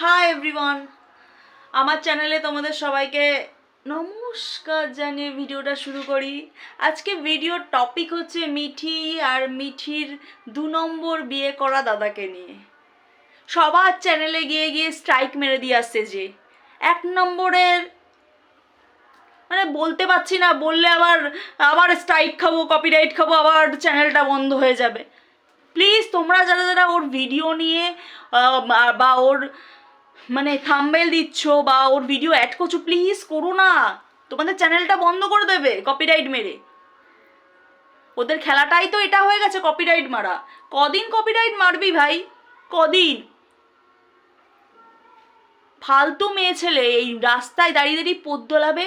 Hi everyone আমার চ্যানেলে তোমাদের সবাইকে নমস্কার জানিয়ে ভিডিওটা শুরু করি। আজকে ভিডিওর টপিক হচ্ছে মিঠি আর মিঠির দু নম্বর বিয়ে করা দাদাকে নিয়ে। সবার চ্যানেলে গিয়ে গিয়ে স্ট্রাইক মেরে দিয়ে আসছে যে, এক নম্বরের মানে বলতে পারছি না, বললে আবার আবার স্ট্রাইক খাব কপিরাইট খাব, আবার চ্যানেলটা বন্ধ হয়ে যাবে। প্লিজ তোমরা যারা যারা ওর ভিডিও নিয়ে বা- ওর মানে থাম্বেল দিচ্ছ বা ওর ভিডিও অ্যাড করছ প্লিজ করো না। তোমাদের চ্যানেলটা বন্ধ করে দেবে কপিরাইট মেরে। ওদের খেলাটাই তো এটা হয়ে গেছে কপিরাইট মারা। কদিন কপিরাইট মারবি ভাই? কদিন? ফালতু মেয়ে ছেলে, এই রাস্তায় দাঁড়িয়ে দাঁড়িয়ে পদ দোলাবে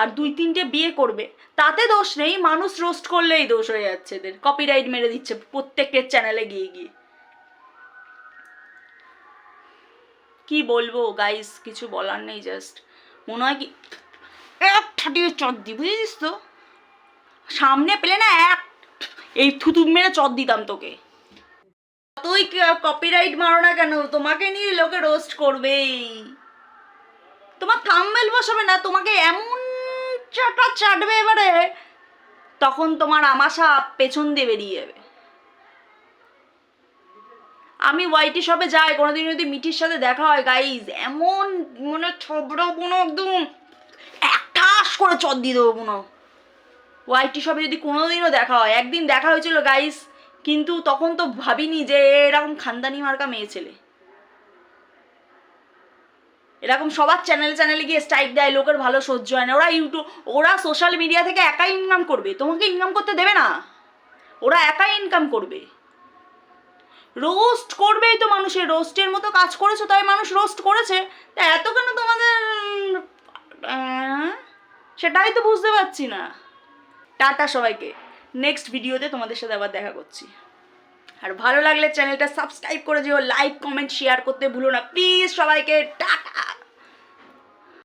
আর দুই তিনটে বিয়ে করবে। তাতে দোষ নেই, মানুষ রোস্ট করলেই দোষ হয়ে যাচ্ছে এদের। কপিরাইট মেরে দিচ্ছে প্রত্যেকের চ্যানেলে গিয়ে গিয়ে। কি বলব গাইস কিছু বলার নেই জাস্ট মনে হয় কি এক ঠাটিয়ে চট দি, বুঝেছিস তো? সামনে পেলে না এক এই থুতু মেরে চট দিতাম তোকে। তুই কপিরাইট মারো না কেন? তোমাকে নিয়ে লোকে রোস্ট করবেই। তোমার থাম্বেল বসাবে না, তোমাকে এমন চাটা চাটবে এবারে, তখন তোমার আমাশা পেছন দিয়ে বেরিয়ে যাবে। আমি ওয়াইটি শপে যাই, কোনোদিন যদি মিঠির সাথে দেখা হয় গাইজ এমন মনে ছবড়া কোনো একদম। একটাস করে চট দিয়ে দেবো কোনো ওয়াইটি শপে যদি কোনোদিনও দেখা হয়, একদিন দেখা হয়েছিল গাইস কিন্তু তখন তো ভাবিনি যে এরকম খানদানি মার্কা মেয়ে ছেলে। এরকম সবার চ্যানেল চ্যানেলে গিয়ে স্ট্রাইক দেয়, লোকের ভালো সহ্য হয় না। ওরা ইউটিউব ওরা সোশ্যাল মিডিয়া থেকে একাই ইনকাম করবে। তোমাকে ইনকাম করতে দেবে না। ওরা একাই ইনকাম করবে। রোস্ট করবেই তো মানুষের রোস্টের মতো কাজ করেছ, তাই মানুষ রোস্ট করেছে। তা এত কেন তোমাদের সেটাই তো বুঝতে পারছি না। টাটা সবাইকে। নেক্সট ভিডিওতে তোমাদের সাথে আবার দেখা করছি। আর ভালো লাগলে চ্যানেলটা সাবস্ক্রাইব করে দিও লাইক কমেন্ট শেয়ার করতে ভুলো না। প্লিজ সবাইকে, টাটা।